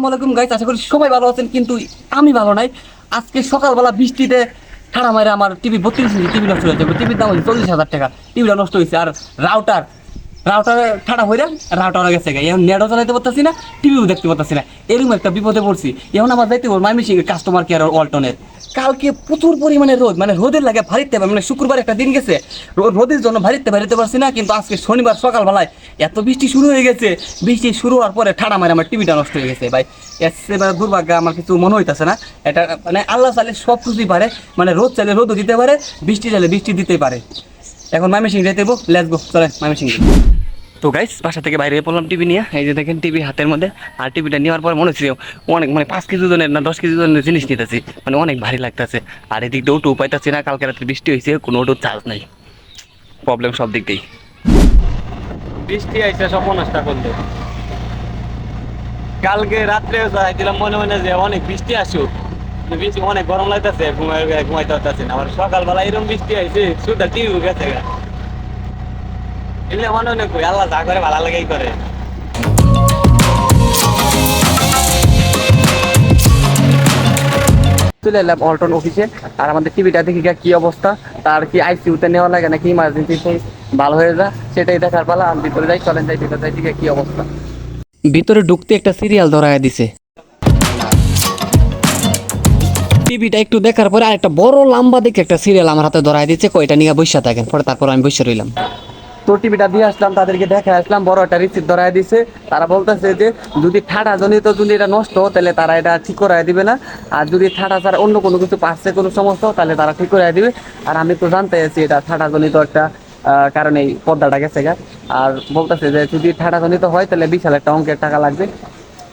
আসসালামু আলাইকুম গাইস আশা করি সবাই ভালো আছেন, কিন্তু আমি ভালো নাই। আজকে সকালবেলা বৃষ্টিতে ঠাড়া মারে আমার টিভি বত্রিশ ইঞ্চি টিভি নষ্ট হয়েছে টিভির দাম হচ্ছে চল্লিশ হাজার টাকা। টিভিটা নষ্ট হয়েছে। আর রাউটার রাউটার ঠাড়া হয়ে রাউটার গেছে গা। এখন নেটও চালাতে পারতেছি না, টিভিও দেখতে পারতেছি না। এরকম একটা বিপদে পড়ছি। এখন আমার যাইতে বল মাইমিসিং কাস্টমার কেয়ার অল্টনের কালকে প্রচুর পরিমাণে রোদ মানে রোদের লাগে ভারিতে মানে শুক্রবার একটা দিন গেছে রোদের জন্য ভারিতে ভারিতে পারছি না, কিন্তু আজকে শনিবার সকালবেলায় এত বৃষ্টি শুরু হয়ে গেছে। বৃষ্টি শুরু হওয়ার পরে ঠাড়া মারে আমার টিভিটা নষ্ট হয়ে গেছে, ভাই। এসে বা দুর্ভাগ্য আমার কিছু মনে হইতেছে না। এটা মানে আল্লাহ চাইলে সব কিছুই পারে মানে রোদ চাইলে রোদও দিতে পারে, বৃষ্টি চাইলে বৃষ্টি দিতে পারে। এখন মাইমেসিং দেবো লেটস গো চলে মাইমেসিং তো গাইস বাসা থেকে বাইরে পড়লাম টিভি নিয়ে। এই যে দেখেন টিভি হাতের মধ্যে। আর টিভিটা নেওয়ার পর মনে হচ্ছে অনেক মানে পাঁচ কেজি ওজনের না দশ কেজি ওজনের জিনিস নিতেছি। মানে অনেক ভারী লাগতেছে। আর এদিক দিয়ে উঠু পাইতেছি না, কালকে রাত্রে বৃষ্টি হয়েছে, কোনো ওটু চার্জ নাই। প্রবলেম সব দিক দিয়েই। বৃষ্টি আইসে সব নষ্ট করলে। কালকে রাত্রে যাইছিলাম, মনে মনে যে অনেক বৃষ্টি আসুক। বৃষ্টি অনেক গরম লাগতেছে ঘুমাই ঘুমাইতে পারতেছে না। আবার সকালবেলা এরকম বৃষ্টি আইছে শুধু টিভি গেছে গা। এলে মনে মনে কই আল্লাহ যা করে ভালো লাগেই করে। চলে এলাম অল্টন অফিসে আর আমাদের টিভিটা দেখি কি অবস্থা তার কি আইসিউতে নেওয়া লাগে নাকি ইমার্জেন্সি ভালো হয়ে যা সেটাই দেখার পালা আমি ভিতরে যাই চলেন যাই ভিতরে যাই দিকে কি অবস্থা। ভিতরে ঢুকতে একটা সিরিয়াল ধরায় দিছে। টিভিটা একটু দেখার পরে আরেকটা বড় লম্বা দেখে একটা সিরিয়াল আমার হাতে ধরায় দিচ্ছে কয়টা নিয়ে বসে থাকেন পরে তারপর আমি বসে রইলাম। তো টিভিটা দিয়ে আসলাম, তাদেরকে দেখা আসলাম, বড় একটা রিসিপ্ট ধরায় দিছে। তারা বলতেছে যে, যদি ঠাডা জনিত যদি এটা নষ্ট তাহলে তারা এটা ঠিক করাই দিবে না। আর যদি ঠাটা ছাড়া অন্য কোনো কিছু পাচ্ছে, কোনো সমস্যা তাহলে তারা ঠিক করাই দিবে। আর আমি তো জানতে আছি এটা ঠাডা জনিত একটা কারণে এই পর্দাটা গেছে গা। আর বলতেছে যে, যদি ঠাডা জনিত হয়, তাহলে বিশাল একটা অঙ্কের টাকা লাগবে।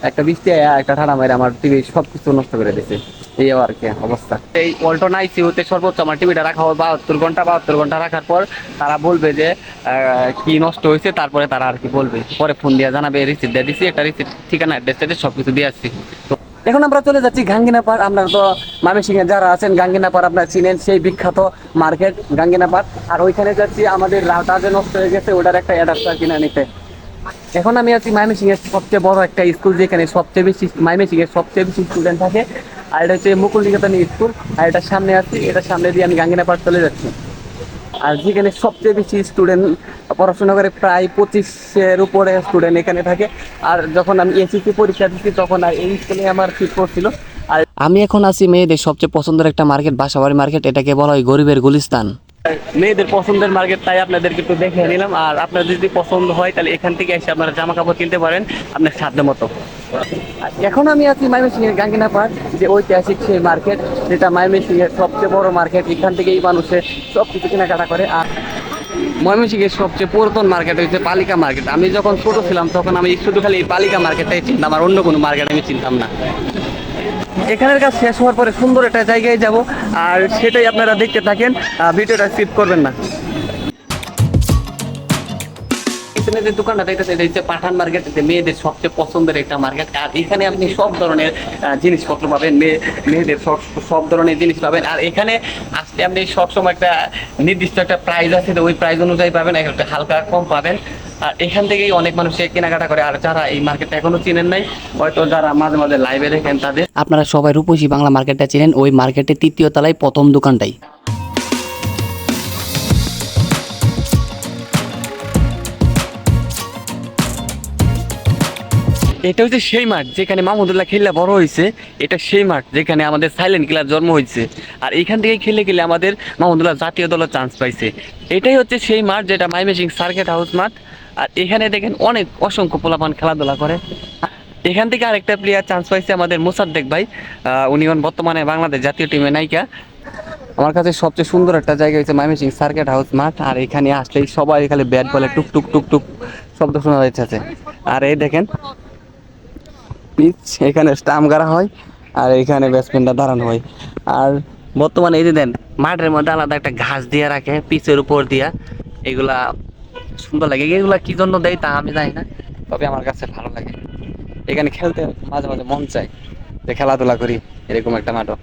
একটা বৃষ্টি একটা ঠাডা মেরে আমার টিভি সব কিছু নষ্ট করে দিয়েছে এই আর কি অবস্থা? এই অল্টন আইসিউতে সর্বোচ্চ আমার টিভিটা রাখা হয় বাহাত্তর ঘণ্টা বাহাত্তর ঘণ্টা রাখার পর তারা বলবে যে কি নষ্ট হয়েছে, তারপরে তারা আর কি বলবে। পরে ফোন দিয়ে জানাবে রিসিপ্ট দিয়ে দিছি, একটা রিসিপ্ট ঠিকানা অ্যাড্রেস সব কিছু দিয়ে আসছি। এখন আমরা চলে যাচ্ছি গাঙ্গিনা পাড় আমরা তো ময়মনসিংহে যারা আছেন গাঙ্গিনা পাড় আপনারা চিনেন, সেই বিখ্যাত মার্কেট গাঙ্গিনা পাড় আর ওইখানে যাচ্ছি, আমাদের রাউটা যে নষ্ট হয়ে গেছে, ওটার একটা অ্যাডাপ্টার কিনে নিতে। এখন আমি আছি ময়মনসিংহ এর সবচেয়ে বড় একটা স্কুল, যেখানে সবচেয়ে বেশি ময়মনসিংহ এর সবচেয়ে বেশি স্টুডেন্ট থাকে। আর এটা হচ্ছে মুকুল নিকেতন স্কুল, আর এটা সামনে আছি, এটা সামনে দিয়ে আমি গাঙ্গিনা পার্ক চলে যাচ্ছি। আর যেখানে সবচেয়ে বেশি স্টুডেন্ট পড়াশোনা করে প্রায় পঁচিশের উপরে স্টুডেন্ট এখানে থাকে। আর যখন আমি এসএসসি পরীক্ষা দিচ্ছি, তখন আর এই স্কুলে আমার ফিট পড়ছিল আর আমি এখন আছি মেয়েদের সবচেয়ে পছন্দের একটা মার্কেট বাসাবাড়ি মার্কেট এটাকে বলা হয় গরিবের গুলিস্তান। মেয়েদের পছন্দের মার্কেট তাই আপনাদেরকে একটু দেখে নিলাম। আর আপনার যদি পছন্দ হয়, তাহলে এখান থেকে এসে আপনারা জামা কাপড় কিনতে পারেন আপনার সাধ্য মতো। এখন আমি আছি ময়মনসিংহ এর গাঙ্গিনা পার্ক, যে ঐতিহাসিক সেই মার্কেট যেটা ময়মনসিংহ এর সবচেয়ে বড় মার্কেট এখান থেকেই মানুষের সব কিছু কেনাকাটা করে। আর ময়মনসিংহের সবচেয়ে পুরাতন মার্কেট হচ্ছে পালিকা মার্কেট আমি যখন ছোট ছিলাম, তখন আমি শুধু খালি এই পালিকা মার্কেটটাই চিনতাম, আর অন্য কোনো মার্কেট আমি চিনতাম না। এখানের কাজ শেষ হওয়ার পরে সুন্দর একটা জায়গায় যাব, আর সেটাই আপনারা দেখতে থাকেন ভিডিওটা স্কিপ করবেন না। এখানে যে দোকানটা এটা হচ্ছে পাঠান মার্কেট মেয়েদের সবচেয়ে পছন্দের একটা মার্কেট। আর এখানে আপনি সব ধরনের জিনিসপত্র পাবেন, মেয়ে, মেয়েদের সব সব ধরনের জিনিস পাবেন। আর এখানে আসলে আপনি সবসময় একটা নির্দিষ্ট একটা প্রাইস আছে ওই প্রাইস অনুযায়ী পাবেন একটা হালকা কম পাবেন। আর এখান থেকেই অনেক মানুষ কেনাকাটা করে, আর যারা এই মার্কেটটা এখনও চিনেন নাই, হয়তো যারা মাঝে মাঝে লাইভে দেখেন তাদের। আপনারা সবাই রূপসী বাংলা মার্কেটটা চিনেন, ওই মার্কেটের তৃতীয় তলায় প্রথম দোকানটাই। এটা হচ্ছে সেই মাঠ যেখানে মাহমুদুল্লাহ খেললে বড় হয়েছে। এটা সেই মাঠ যেখানে আমাদের সাইলেন্ট কিলার জন্ম হয়েছে। আর এখান থেকে খেলে খেলে আমাদের মাহমুদুল্লাহ জাতীয় দলের চান্স পাইছে। এটাই হচ্ছে সেই মাঠ যেটা মাইমেসিং সার্কেট হাউস মাঠ। আর এখানে দেখেন অনেক অসংখ্য পোলাপান খেলাধুলা করে। এখান থেকে আরেকটা প্লেয়ার চান্স পাইছে আমাদের মোসাদ্দেক ভাই। উনি এখন বর্তমানে বাংলাদেশ জাতীয় টিমে নায়িকা। আমার কাছে সবচেয়ে সুন্দর একটা জায়গা হচ্ছে মাইমেসিং সার্কেট হাউস মাঠ। আর এখানে আসলেই সবাই খালি ব্যাট বলে টুক টুক টুক টুক শব্দ শোনা যাচ্ছে আর এই দেখেন পিচ, এখানে স্টাম্প গাড়া হয় আর এখানে ব্যাটসম্যানটা দাঁড়ানো হয়। আর বর্তমানে এই যে দেন, মাঠের মধ্যে আলাদা একটা ঘাস দিয়ে রাখে, পিচের উপর দিয়া। এগুলা সুন্দর লাগে। এগুলা কি জন্য দেয় তা আমি জানি না, তবে আমার কাছে ভালো লাগে। এখানে খেলতে মাঝে মাঝে মন চায় যে খেলাধুলা করি, এরকম একটা নাটক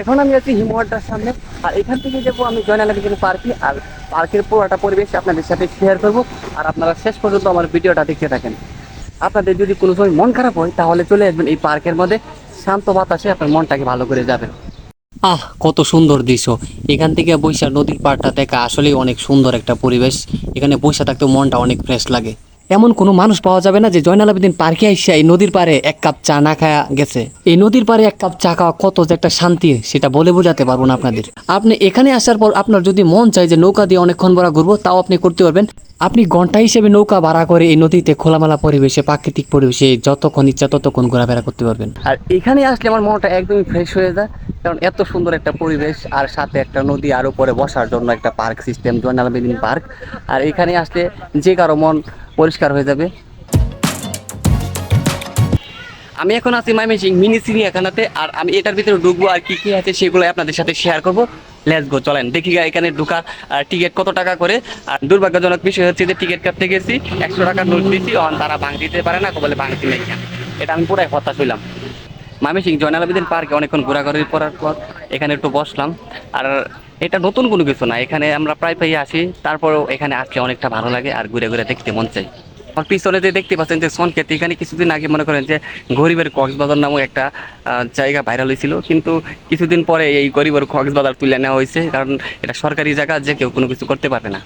এখন আমি আছি হিমওয়াটার সামনে। আর এখান থেকে যাব আমি জয়নাল আবেদিন পার্কে। আর পার্কের পুরোটা পরিবেশ আপনাদের সাথে শেয়ার করব। আর আপনারা শেষ পর্যন্ত আমার ভিডিওটা দেখতে থাকেন। আপনাদের যদি কোনো সময় মন খারাপ হয়, তাহলে চলে আসবেন এই পার্কের মধ্যে। শান্ত বাতাসে আপনার মনটাকে ভালো করে যাবেন আহ, কত সুন্দর দৃশ্য। এখান থেকে বৈশা নদীর পাড়টা দেখা আসলেই অনেক সুন্দর একটা পরিবেশ। এখানে বৈশা থাকতে মনটা অনেক ফ্রেশ লাগে। এমন কোনো মানুষ পাওয়া যাবে না যে জয়নাল আবেদিন পার্কে আইসা এই নদীর পাড়ে এক কাপ চা না খায়া গেছে। এই নদীর পাড়ে এক কাপ চা খাওয়া কত যে একটা শান্তি, সেটা বলে বোঝাতে পারব না আপনাদের। আপনি এখানে আসার পর আপনার যদি মন চায় যে নৌকা দিয়ে অনেকক্ষণ ভরা ঘুরবো, তাও আপনি করতে পারবেন। আপনি ঘণ্টা হিসেবে নৌকা ভাড়া করে এই নদীতে খোলামেলা পরিবেশে, প্রাকৃতিক পরিবেশে যতক্ষণ ইচ্ছা ততক্ষণ ঘোরাফেরা করতে পারবেন। আর এখানে আসলে আমার মনটা একদমই ফ্রেশ হয়ে যায়। কারণ এত সুন্দর একটা পরিবেশ আর সাথে একটা নদী আর উপরে বসার জন্য একটা park system, Zainal Abedin park. আর এখানে আসলে যে কারও মন পরিষ্কার হয়ে যাবে। আমি এখন আছি মাইমেসিং মিনি চিড়িয়াখানাতে আর আমি এটার ভিতরে ঢুকবো আর কি কি আছে সেগুলো আপনাদের সাথে শেয়ার করব। লেটস গো চলেন। দেখি গা, এখানে ঢুকা টিকিট কত টাকা করে। আর দুর্ভাগ্যজনক বিষয় হচ্ছে যে টিকিট কাটতে গেছি, একশো টাকা নোট দিয়েছি অন তারা ভাঙ দিতে পারে না বলে ভাঙতি নেই এটা আমি পুরাই হতাশ হইলাম। মামিসিং জয়নাল আবেদিন পার্কে অনেকক্ষণ ঘোরাঘুরি করার পর এখানে একটু বসলাম। আর এটা নতুন কোনো কিছু না, এখানে আমরা প্রায় প্রায় আসি, তারপরেও এখানে আসলে অনেকটা ভালো লাগে আর ঘুরে ঘুরে দেখতে মন চাই। আমার পিছনে যে দেখতে পাচ্ছেন যে সনক্ষেত, এখানে কিছুদিন আগে মনে করেন যে গরিবের কক্সবাজার নামক একটা জায়গা ভাইরাল হয়েছিল। কিন্তু কিছুদিন পরে এই গরিবের কক্সবাজার তুলে নেওয়া হয়েছে, কারণ এটা সরকারি জায়গা, যে কেউ কোনো কিছু করতে পারবে না।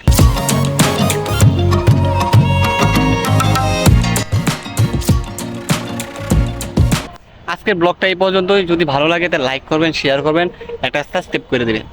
আজকের ব্লগটা এই পর্যন্তই। যদি ভালো লাগে তাহলে লাইক করবেন শেয়ার করবেন, একটা সাবস্ক্রাইব করে দেবেন।